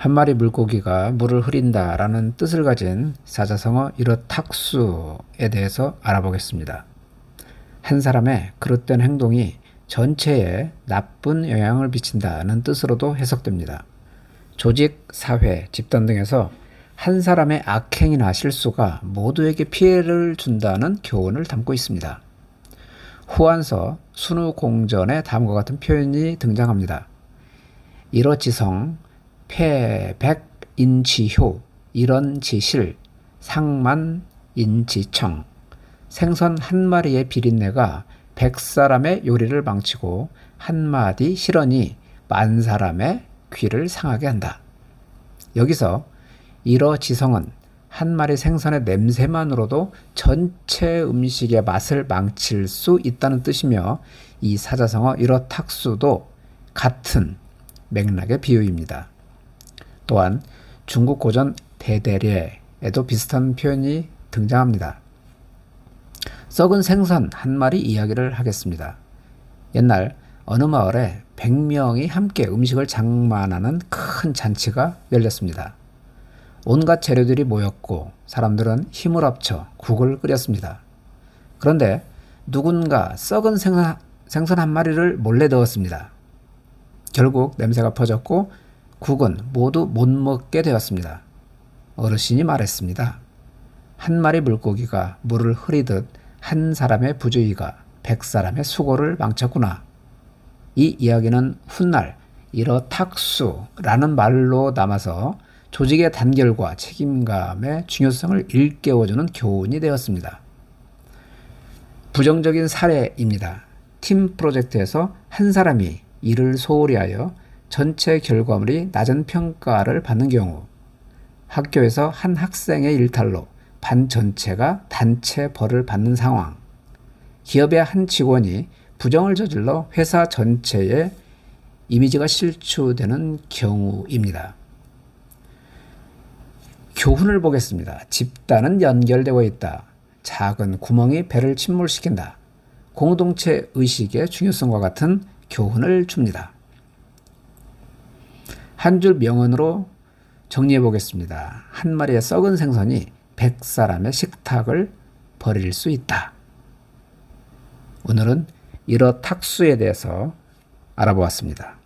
한 마리 물고기가 물을 흐린다 라는 뜻을 가진 사자성어 이러탁수에 대해서 알아보겠습니다. 한 사람의 그릇된 행동이 전체에 나쁜 영향을 미친다는 뜻으로도 해석됩니다. 조직, 사회, 집단 등에서 한 사람의 악행이나 실수가 모두에게 피해를 준다는 교훈을 담고 있습니다. 후한서 순우공전에 다음과 같은 표현이 등장합니다. 이러지성, 폐백, 인지효, 이런 지실, 상만, 인지청, 생선 한 마리의 비린내가 백 사람의 요리를 망치고 한 마디 실언이 만 사람의 귀를 상하게 한다. 여기서 이러 지성은 한 마리 생선의 냄새만으로도 전체 음식의 맛을 망칠 수 있다는 뜻이며 이 사자성어 이러 탁수도 같은 맥락의 비유입니다. 또한 중국 고전 대대례에도 비슷한 표현이 등장합니다. 썩은 생선 한 마리 이야기를 하겠습니다. 옛날 어느 마을에 100명이 함께 음식을 장만하는 큰 잔치가 열렸습니다. 온갖 재료들이 모였고 사람들은 힘을 합쳐 국을 끓였습니다. 그런데 누군가 썩은 생선, 생선 한 마리를 몰래 넣었습니다. 결국 냄새가 퍼졌고 국은 모두 못 먹게 되었습니다. 어르신이 말했습니다. 한 마리 물고기가 물을 흐리듯 한 사람의 부주의가 백 사람의 수고를 망쳤구나. 이 이야기는 훗날 이러탁수라는 말로 남아서 조직의 단결과 책임감의 중요성을 일깨워주는 교훈이 되었습니다. 부정적인 사례입니다. 팀 프로젝트에서 한 사람이 일을 소홀히 하여 전체 결과물이 낮은 평가를 받는 경우, 학교에서 한 학생의 일탈로 반 전체가 단체 벌을 받는 상황, 기업의 한 직원이 부정을 저질러 회사 전체의 이미지가 실추되는 경우입니다. 교훈을 보겠습니다. 집단은 연결되어 있다. 작은 구멍이 배를 침몰시킨다. 공동체 의식의 중요성과 같은 교훈을 줍니다. 한 줄 명언으로 정리해 보겠습니다. 한 마리의 썩은 생선이 백 사람의 식탁을 버릴 수 있다. 오늘은 이러 탁수에 대해서 알아보았습니다.